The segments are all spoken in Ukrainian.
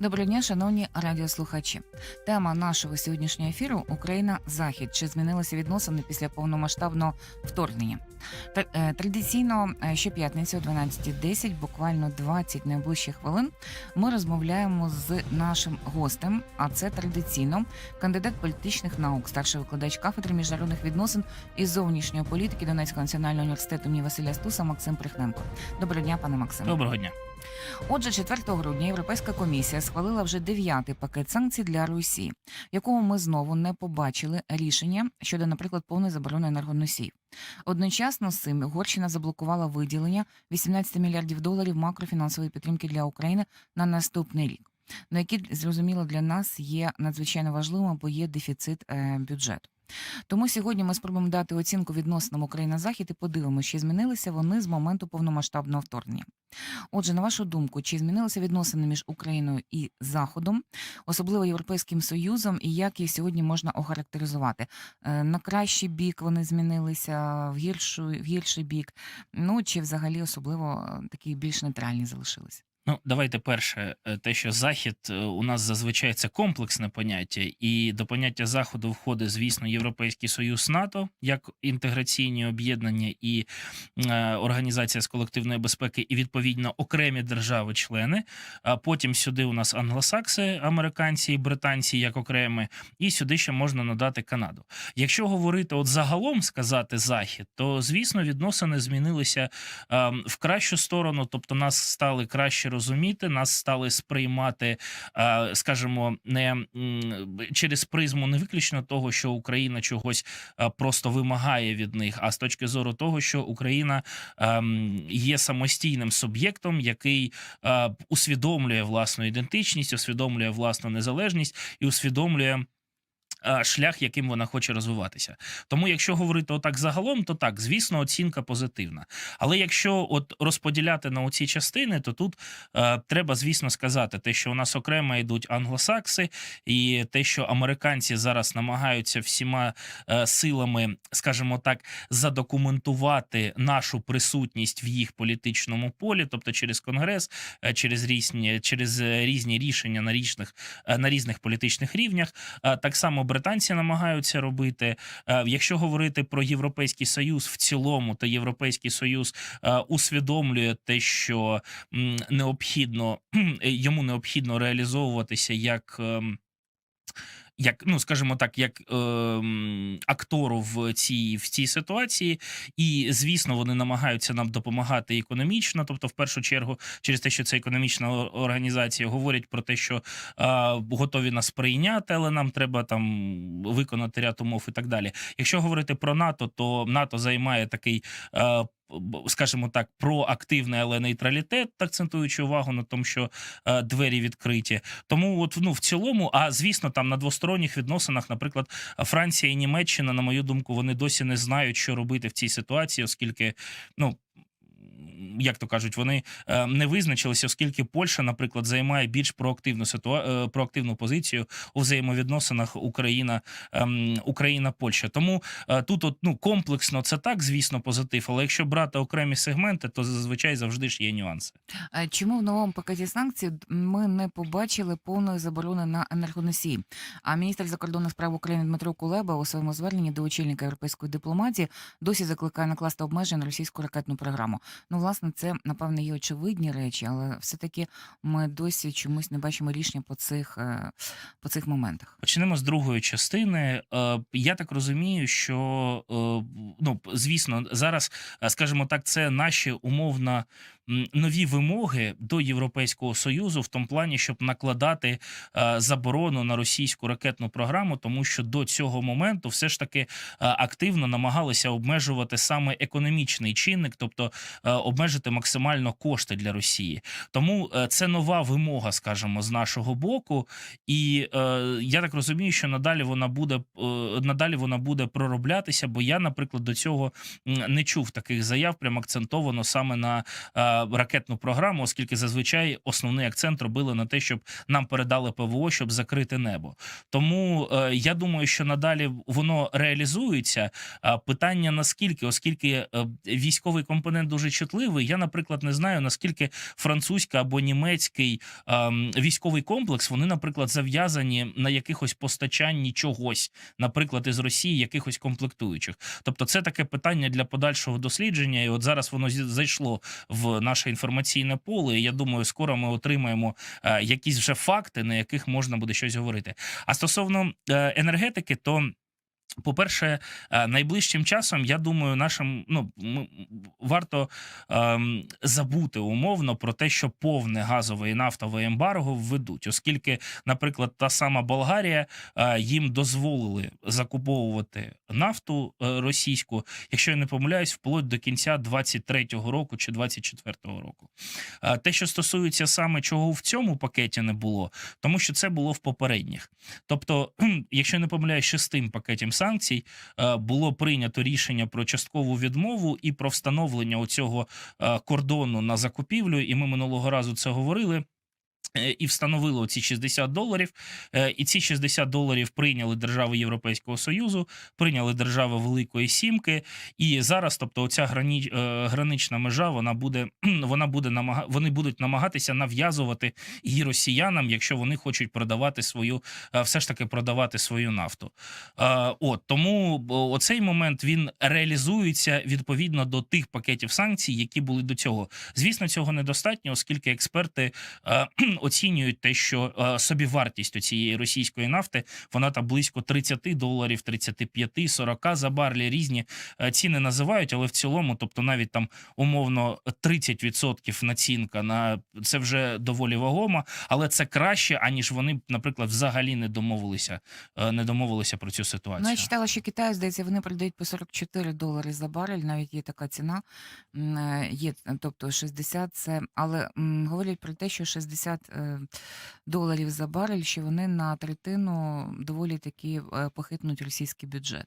Доброго дня, шановні радіослухачі. Тема нашого сьогоднішнього ефіру Україна Захід. Чи змінилися відносини після повномасштабного вторгнення? Е, Традиційно е, щоп'ятниці о 12.10, буквально 20 найближчих хвилин, ми розмовляємо з нашим гостем. А це традиційно кандидат політичних наук, старший викладач кафедри міжнародних відносин і зовнішньої політики Донецького національного університету імені Василя Стуса Максим Прихненко. Доброго дня, пане Максиме. Доброго дня. Отже, 4 грудня Європейська комісія схвалила вже дев'ятий пакет санкцій для Росії, в якому ми знову не побачили рішення щодо, наприклад, повної заборони енергоносіїв. Одночасно з цим Угорщина заблокувала виділення 18 мільярдів доларів макрофінансової підтримки для України на наступний рік. На які зрозуміло для нас є надзвичайно важливим, бо є дефіцит е, бюджету. Тому сьогодні ми спробуємо дати оцінку відносинам Україна-Захід і подивимося, чи змінилися вони з моменту повномасштабного вторгнення. Отже, на вашу думку, чи змінилися відносини між Україною і Заходом, особливо Європейським Союзом, і як їх сьогодні можна охарактеризувати? Е, На кращий бік вони змінилися, в гіршу, в гірший бік. Ну чи взагалі особливо е, такі більш нейтральні залишилися? Ну, давайте перше, е, те, що захід е, у нас зазвичай це комплексне поняття, і до поняття заходу входить, звісно, Європейський Союз НАТО як інтеграційні об'єднання і е, організація з колективної безпеки, і відповідно окремі держави-члени. А потім сюди у нас англосакси, американці і британці як окремі, і сюди ще можна надати Канаду. Якщо говорити от загалом сказати захід, то звісно відносини змінилися ем, в кращу сторону, тобто нас стали краще розуміти, нас стали сприймати, е, скажімо, не через призму не виключно того, що Україна чогось е, просто вимагає від них, а з точки зору того, що Україна ем, є самостійним суб'єктом, який е, усвідомлює власну ідентичність, усвідомлює власну незалежність і усвідомлює. Е, Шлях, яким вона хоче розвиватися, тому якщо говорити отак загалом, то так, звісно, оцінка позитивна. Але якщо от розподіляти на оці частини, то тут е, треба, звісно, сказати, те, що у нас окремо йдуть англосакси, і те, що американці зараз намагаються всіма е, силами, скажімо так, задокументувати нашу присутність в їх політичному полі, тобто через конгрес, е, через різні, через е, різні рішення на різних, е, на різних політичних рівнях. Е, Так само британці намагаються робити. Е, Якщо говорити про Європейський Союз в цілому, то Європейський Союз е, усвідомлює те, що необхідно йому необхідно реалізовуватися як. Як, ну скажімо так, як ем, актору в цій в цій ситуації, і звісно, вони намагаються нам допомагати економічно. Тобто, в першу чергу, через те, що це економічна організація, говорять про те, що е, готові нас прийняти, але нам треба там виконати ряд умов і так далі. Якщо говорити про НАТО, то НАТО займає такий. Е, Скажімо так, проактивний, але нейтралітет, акцентуючи увагу на тому, що е, двері відкриті. Тому, от ну в цілому, а звісно, там на двосторонніх відносинах, наприклад, Франція і Німеччина, на мою думку, вони досі не знають, що робити в цій ситуації, оскільки ну. Як то кажуть, вони е, не визначилися, оскільки Польща, наприклад, займає більш проактивну ситуа... е, проактивну позицію у взаємовідносинах Україна ем, Україна Польща. Тому е, тут, от, ну комплексно це так, звісно, позитив. Але якщо брати окремі сегменти, то зазвичай завжди ж є нюанси. Чому в новому пакеті санкцій ми не побачили повної заборони на енергоносії? А міністр закордонних справ України Дмитро Кулеба у своєму зверненні до очільника європейської дипломатії досі закликає накласти обмеження на російську ракетну програму. Ну, власне, це напевно, є очевидні речі, але все-таки ми досі чомусь не бачимо рішення по цих е, по цих моментах. Почнемо з другої частини. Е, Я так розумію, що е, ну звісно, зараз, скажімо так, це наші умовно нові вимоги до Європейського союзу в тому плані, щоб накладати е, заборону на російську ракетну програму, тому що до цього моменту все ж таки е, активно намагалися обмежувати саме економічний чинник, тобто е, обмежити максимально кошти для Росії. Тому це нова вимога, скажімо, з нашого боку. І я так розумію, що надалі вона буде надалі вона буде пророблятися, бо я, наприклад, до цього не чув таких заяв, прям акцентовано саме на ракетну програму, оскільки зазвичай основний акцент робили на те, щоб нам передали ПВО, щоб закрити небо. Тому е, я думаю, що надалі воно реалізується. Питання наскільки, оскільки е, військовий компонент дуже чутливий, я, наприклад, не знаю наскільки французька або німецький ем, військовий комплекс, вони, наприклад, зав'язані на якихось постачанні чогось, наприклад, із Росії, якихось комплектуючих. Тобто, це таке питання для подальшого дослідження, і от зараз воно зайшло в наше інформаційне поле. І я думаю, скоро ми отримаємо е, якісь вже факти, на яких можна буде щось говорити. А стосовно е, енергетики, то. По-перше, е, найближчим часом, я думаю, нашим ну варто ем, забути умовно про те, що повне газове і нафтове ембарго введуть, оскільки, наприклад, та сама Болгарія е, їм дозволили закуповувати нафту е, російську, якщо я не помиляюсь, вплоть до кінця 23-го року чи 24-го року. Е, те, що стосується саме чого в цьому пакеті не було, тому що це було в попередніх. Тобто, якщо я не помиляюсь, шестим пакетом санкцій е, було прийнято рішення про часткову відмову і про встановлення оцього е, кордону на закупівлю. І ми минулого разу це говорили. Е, І встановили оці 60 доларів, Е, і ці 60 доларів прийняли держави Європейського союзу, прийняли держави Великої Сімки. І зараз, тобто, оця грані, е, гранична межа, вона буде вона буде намага, вони будуть намагатися нав'язувати її росіянам, якщо вони хочуть продавати свою, все ж таки продавати свою нафту. От тому оцей момент він реалізується відповідно до тих пакетів санкцій, які були до цього. Звісно, цього недостатньо, оскільки експерти оцінюють те, що е, собівартість цієї російської нафти вона там близько 30 доларів, 35, 40 за барлі. Різні е, ціни називають, але в цілому, тобто навіть там умовно 30% націнка на це вже доволі вагомо, але це краще, аніж вони, наприклад, взагалі не домовилися, е, не домовилися про цю ситуацію. Ну, я читала, що Китай, здається, вони продають по 44 долари за барель, навіть є така ціна. Є, тобто 60 це, але м, говорять про те, що 60 е, доларів за барель, що вони на третину доволі таки е, похитнуть російський бюджет.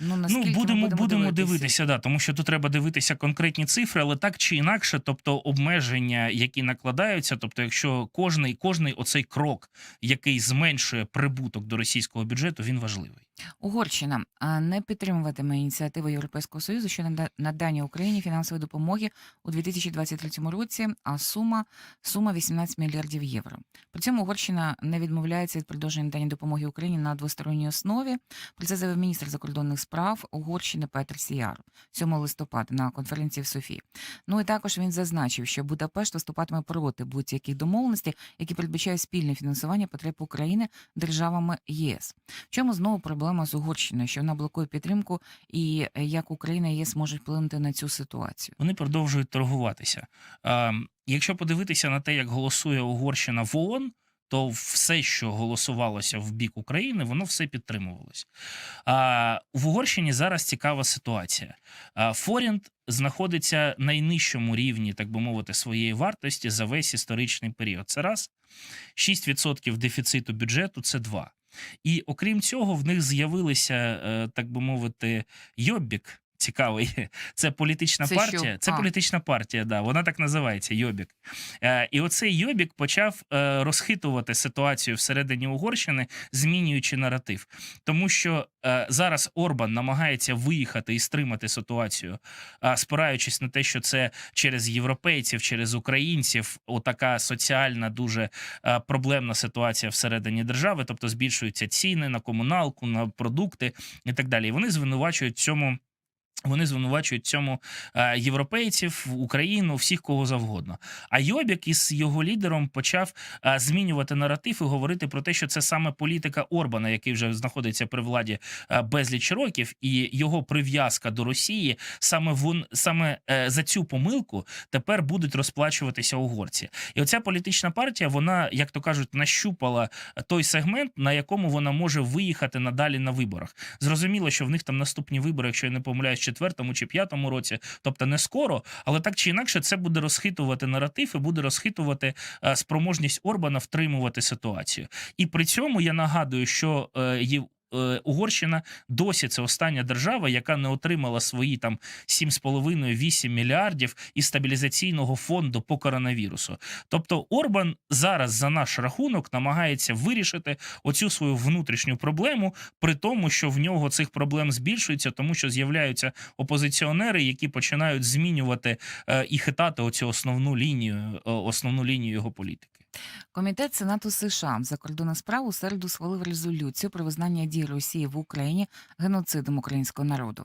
Ну, наскільки Ну, ми будемо, будемо дивитися? дивитися, да, тому що тут треба дивитися конкретні цифри, але так чи інакше, тобто обмеження, які накладаються, тобто, якщо кожний, кожний оцей крок, який зменшує прибуток до російського бюджету, він важливий. Угорщина не підтримуватиме ініціативу Європейського союзу щодо нада- надання Україні фінансової допомоги у 2023 році, а сума сума 18 мільярдів євро. При цьому Угорщина не відмовляється від продовження надання допомоги Україні на двосторонній основі. Про це заявив міністр закордонних справ Угорщини Петр Сіяр 7 листопада на конференції в Софії. Ну і також він зазначив, що Будапешт виступатиме проти будь-яких домовленостей, які передбачають спільне фінансування потреб України державами ЄС. В чому знову проблема з Угорщиною, що вона блокує підтримку, і е, як Україна і ЄС можуть вплинути на цю ситуацію? Вони продовжують торгуватися. Якщо подивитися на те, як голосує Угорщина в ООН, то все, що голосувалося в бік України, воно все підтримувалось. А, в Угорщині зараз цікава ситуація. А, Форінт знаходиться на найнижчому рівні, так би мовити, своєї вартості за весь історичний період. Це раз. 6% дефіциту бюджету це два. І окрім цього, в них з'явилися, е, так би мовити, йоббік. Цікавий, це політична Це що? партія. Це А. політична партія, да, вона так називається Йобік. Е, і оцей Йобік почав е, розхитувати ситуацію всередині Угорщини, змінюючи наратив. Тому що е, зараз Орбан намагається виїхати і стримати ситуацію, е, спираючись на те, що це через європейців, через українців, отака соціальна, дуже е, проблемна ситуація всередині держави, тобто збільшуються ціни на комуналку, на продукти і так далі. І вони звинувачують в цьому. Вони звинувачують цьому е, європейців, Україну, всіх кого завгодно. А Йобік із його лідером почав е, змінювати наратив і говорити про те, що це саме політика Орбана, який вже знаходиться при владі е, безліч років, і його прив'язка до Росії саме вон саме за цю помилку тепер будуть розплачуватися угорці. І оця політична партія, вона, як то кажуть, нащупала той сегмент, на якому вона може виїхати надалі на виборах. Зрозуміло, що в них там наступні вибори, якщо я не помиляюсь, четвертому чи п'ятому році, тобто не скоро, але так чи інакше, це буде розхитувати наратив і буде розхитувати е, спроможність Орбана втримувати ситуацію. І при цьому я нагадую, що е, е, Угорщина досі це остання держава, яка не отримала свої там 7,5-8 мільярдів із стабілізаційного фонду по коронавірусу. Тобто Орбан зараз за наш рахунок намагається вирішити оцю свою внутрішню проблему, при тому, що в нього цих проблем збільшується, тому що з'являються опозиціонери, які починають змінювати е, і хитати оцю основну лінію, е, основну лінію його політики. Комітет Сенату США з закордонних справ у середу схвалив резолюцію про визнання дій Росії в Україні геноцидом українського народу.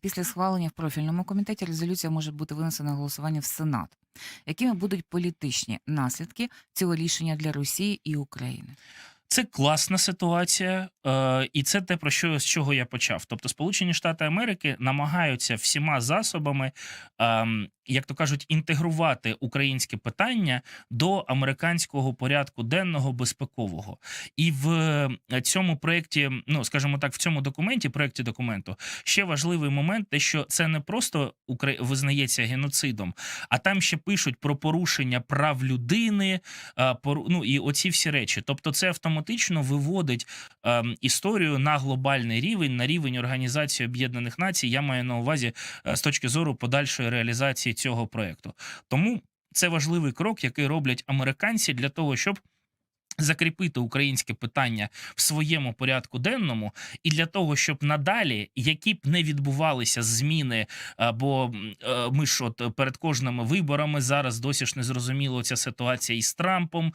Після схвалення в профільному комітеті резолюція може бути винесена на голосування в Сенат. Якими будуть політичні наслідки цього рішення для Росії і України? Це класна ситуація, е, і це те, про що з чого я почав. Тобто, Сполучені Штати Америки намагаються всіма засобами, ем, як то кажуть, інтегрувати українське питання до американського порядку денного безпекового. І в е, цьому проєкті, ну скажімо так, в цьому документі, проєкті документу, ще важливий момент, те, що це не просто визнається геноцидом, а там ще пишуть про порушення прав людини, е, ну і оці всі речі. Тобто, це автоматично виводить ем, історію на глобальний рівень, на рівень Організації Об'єднаних Націй. Я маю на увазі е, з точки зору подальшої реалізації цього проекту. Тому це важливий крок, який роблять американці для того, щоб. Закріпити українське питання в своєму порядку денному, і для того, щоб надалі, які б не відбувалися зміни, бо е, ми ж от перед кожними виборами зараз досі ж не зрозуміло ця ситуація із Трампом.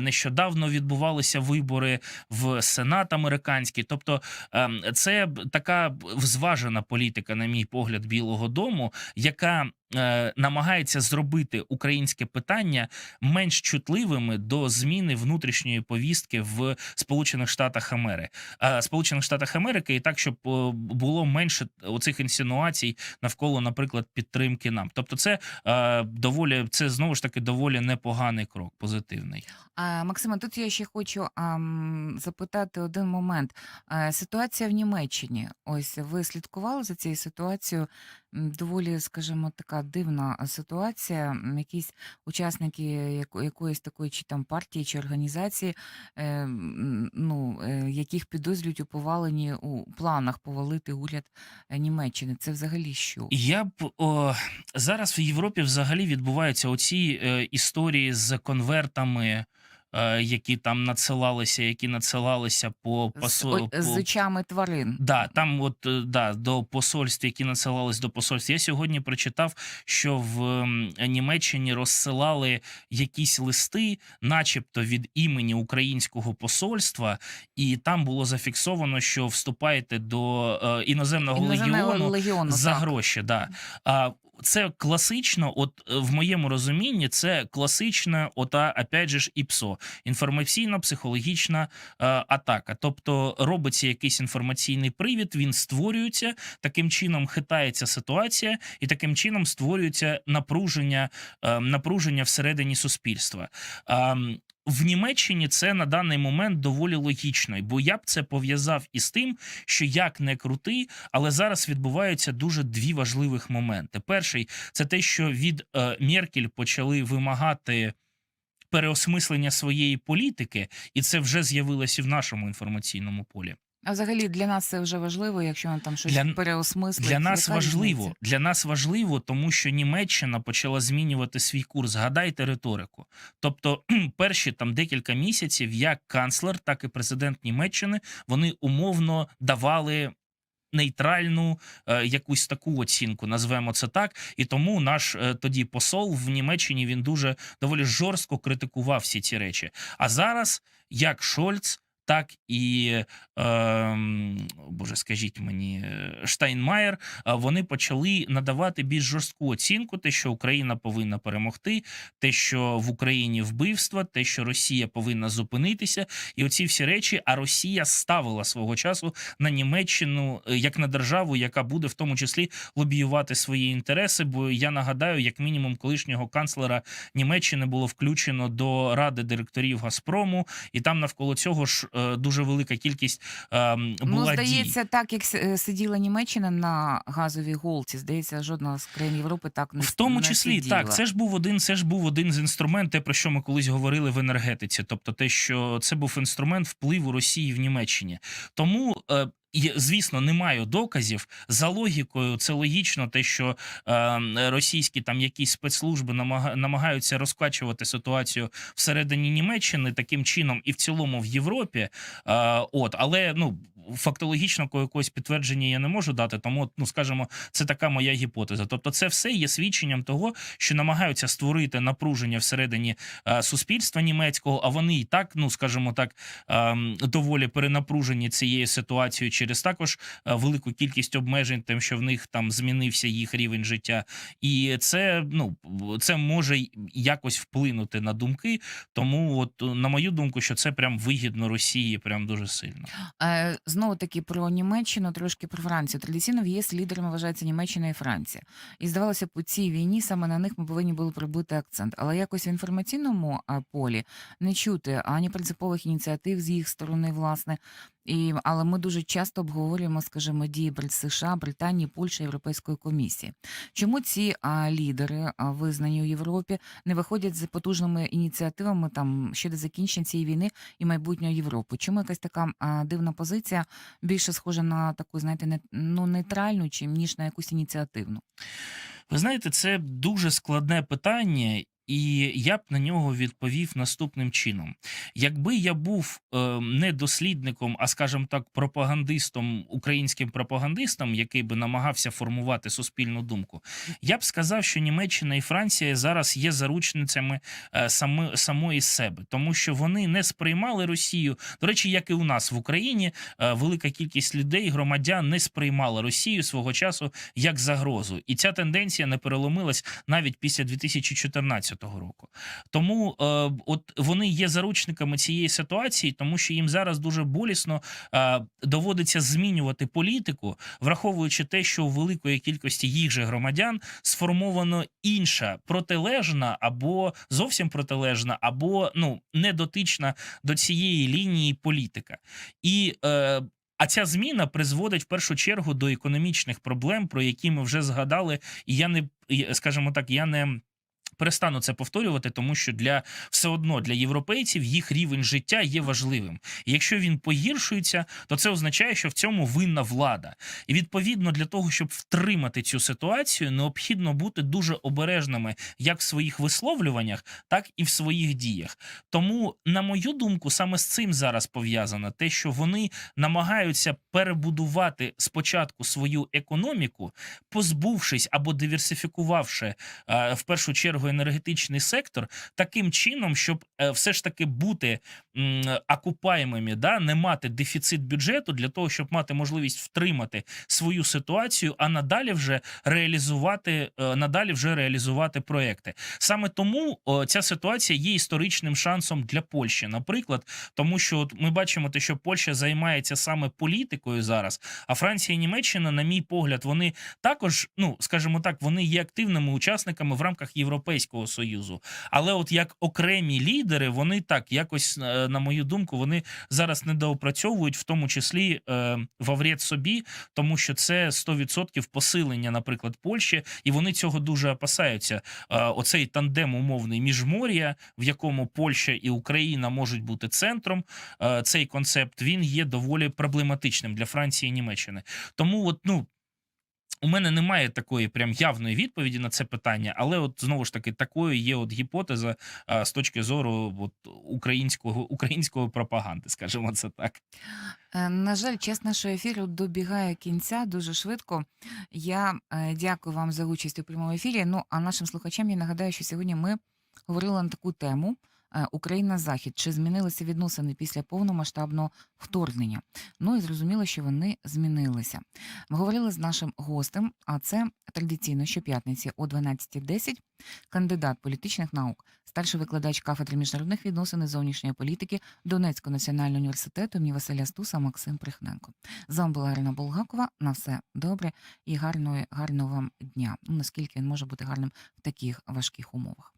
Нещодавно відбувалися вибори в Сенат американський. Тобто ем, це така зважена політика, на мій погляд, Білого Дому, яка намагається зробити українське питання менш чутливими до зміни внутрішньої повістки в Сполучених Штатах Америки. Сполучених Штатах Америки і так, щоб е, було менше оцих інсинуацій навколо, наприклад, підтримки нам. Тобто, це е, доволі це знову ж таки доволі непоганий крок, позитивний. А, Максиме, тут я ще хочу запитати один момент. Е, Ситуація в Німеччині. Ось ви слідкували за цією ситуацією? Доволі, скажімо, така дивна ситуація. Якісь учасники яко- якоїсь такої чи там партії чи організації, е, ну, е, яких підозрюють у поваленні у планах повалити уряд е, Німеччини. Це взагалі що? Я б о, зараз в Європі взагалі відбуваються оці історії з конвертами, які там надсилалися, які надсилалися по З, посо, по, з очами тварин. Да, там от е, да, до посольств, які надсилались до посольств. Я сьогодні прочитав, що в Німеччині розсилали якісь листи, начебто від імені українського посольства, і там було зафіксовано, що вступаєте до е, іноземного Іноземного легіону легіону, за так. гроші. Да. А, це класично, от е, в моєму розумінні, це класична, ота, опять же ж, ІПСО, інформаційно-психологічна е, атака. Тобто робиться якийсь інформаційний привід, він створюється, таким чином хитається ситуація, і таким чином створюється напруження, е, напруження всередині суспільства. Ем, в Німеччині це на даний момент доволі логічно, бо я б це пов'язав із тим, що як не крути, але зараз відбуваються дуже дві важливих моменти. Перший це те, що від е, Меркель почали вимагати переосмислення своєї політики, і це вже з'явилося в нашому інформаційному полі. А взагалі для нас це вже важливо, якщо вони там щось Для- переосмислить. Для нас Яка важливо. різниця? Для нас важливо, тому що Німеччина почала змінювати свій курс. Згадайте риторику. Тобто, перші там декілька місяців, як канцлер, так і президент Німеччини, вони умовно давали. Нейтральну е, якусь таку оцінку, назвемо це так, і тому наш е, тоді посол в Німеччині він дуже доволі жорстко критикував всі ці речі. А зараз як Шольц, так і ем, боже, скажіть мені, е, Штайнмаєр, вони почали надавати більш жорстку оцінку, те, що Україна повинна перемогти, те, що в Україні вбивства, те, що Росія повинна зупинитися, і оці всі речі. А Росія ставила свого часу на Німеччину е, як на державу, яка буде в тому числі лобіювати свої інтереси. Бо я нагадаю, як мінімум, колишнього канцлера Німеччини було включено до ради директорів Газпрому, і там навколо цього ж е, дуже велика кількість ем, була Ну, дій. здається, так як е, сиділа Німеччина на газовій голці, здається, жодна з країн Європи так не В тому не числі сиділа. так, це ж був один, це ж був один з інструментів, те, про що ми колись говорили в енергетиці. Тобто, те, що це був інструмент впливу Росії в Німеччині. Тому. Е, і, звісно, немає доказів. За логікою, це логічно, те, що е, російські там якісь спецслужби намага- намагаються розкачувати ситуацію всередині Німеччини таким чином і в цілому в Європі. Е, от, але ну фактологічно якогось підтвердження я не можу дати, тому ну скажімо, це така моя гіпотеза. Тобто, це все є свідченням того, що намагаються створити напруження всередині е, суспільства німецького, а вони і так, ну скажімо так, ем, доволі перенапружені цією ситуацією через також е, велику кількість обмежень, тим, що в них там змінився їх рівень життя, і це ну це може якось вплинути на думки. Тому, от на мою думку, що це прям вигідно Росії, прям дуже сильно. Знову таки про Німеччину, трошки про Францію. Традиційно в ЄС лідерами вважаються Німеччина і Франція. І здавалося у цій війні саме на них ми повинні були прибути акцент. Але якось в інформаційному полі не чути ані принципових ініціатив з їх сторони, власне. І, але ми дуже часто обговорюємо, скажімо, дії США, Британії, Польщі, Європейської комісії. Чому ці а, лідери, а, визнані у Європі, не виходять з потужними ініціативами там щодо закінчення цієї війни і майбутнього Європи? Чому якась така а, дивна позиція більше схожа на таку, знаєте, не, ну, нейтральну, чим ніж на якусь ініціативну? Ви знаєте, це дуже складне питання, і я б на нього відповів наступним чином: якби я був е, не дослідником, а скажімо так, пропагандистом, українським пропагандистом, який би намагався формувати суспільну думку, я б сказав, що Німеччина і Франція зараз є заручницями е, сами, самої себе, тому що вони не сприймали Росію. До речі, як і у нас в Україні, е, велика кількість людей, громадян не сприймала Росію свого часу як загрозу, і ця тенденція не переломилась навіть після 2014 року. Тому е, от вони є заручниками цієї ситуації, тому що їм зараз дуже болісно е, доводиться змінювати політику, враховуючи те, що у великої кількості їх же громадян сформовано інша протилежна або зовсім протилежна, або ну недотична до цієї лінії політика. І е, а ця зміна призводить в першу чергу до економічних проблем, про які ми вже згадали. І я не скажімо так, я не. Перестану це повторювати, тому що для все одно для європейців їх рівень життя є важливим. І якщо він погіршується, то це означає, що в цьому винна влада. І відповідно для того, щоб втримати цю ситуацію, необхідно бути дуже обережними як в своїх висловлюваннях, так і в своїх діях. Тому, на мою думку, саме з цим зараз пов'язано те, що вони намагаються перебудувати спочатку свою економіку, позбувшись або диверсифікувавши е, в першу чергу енергетичний сектор таким чином, щоб е, все ж таки бути окупаємими, да, не мати дефіцит бюджету для того, щоб мати можливість втримати свою ситуацію, а надалі вже реалізувати е, надалі вже реалізувати проекти. Саме тому ця ситуація є історичним шансом для Польщі, наприклад, тому що от ми бачимо те, що Польща займається саме політикою зараз, а Франція і Німеччина, на мій погляд, вони також, ну скажімо так, вони є активними учасниками в рамках Європейського союзу. Але, от як окремі лідери, вони так якось, е, на мою думку, вони зараз недоопрацьовують, в тому числі е, во собі, тому що це 100% посилення, наприклад, Польщі, і вони цього дуже опасаються. Е, оцей тандем умовний міжмор'я, в якому Польща і Україна можуть бути центром. е, Цей концепт він є доволі проблематичним для Франції і Німеччини. Тому, от ну. У мене немає такої прям явної відповіді на це питання, але от знову ж таки такою є от гіпотеза а, з точки зору от, українського української пропаганди, скажімо це так. Е, На жаль, час нашого ефіру добігає кінця дуже швидко. Я е, дякую вам за участь у прямому ефірі. Ну а нашим слухачам я нагадаю, що сьогодні ми говорили на таку тему. Е, Україна Захід чи змінилися відносини після повномасштабного вторгнення? Ну і зрозуміло, що вони змінилися. Ми говорили з нашим гостем, а це традиційно щоп'ятниці о 12.10, кандидат політичних наук, старший викладач кафедри міжнародних відносин і зовнішньої політики Донецького національного університету імені Василя Стуса Максим Прихненко. З вами була Ірина Булгакова. На все добре і гарної, гарного вам дня. Ну наскільки він може бути гарним в таких важких умовах.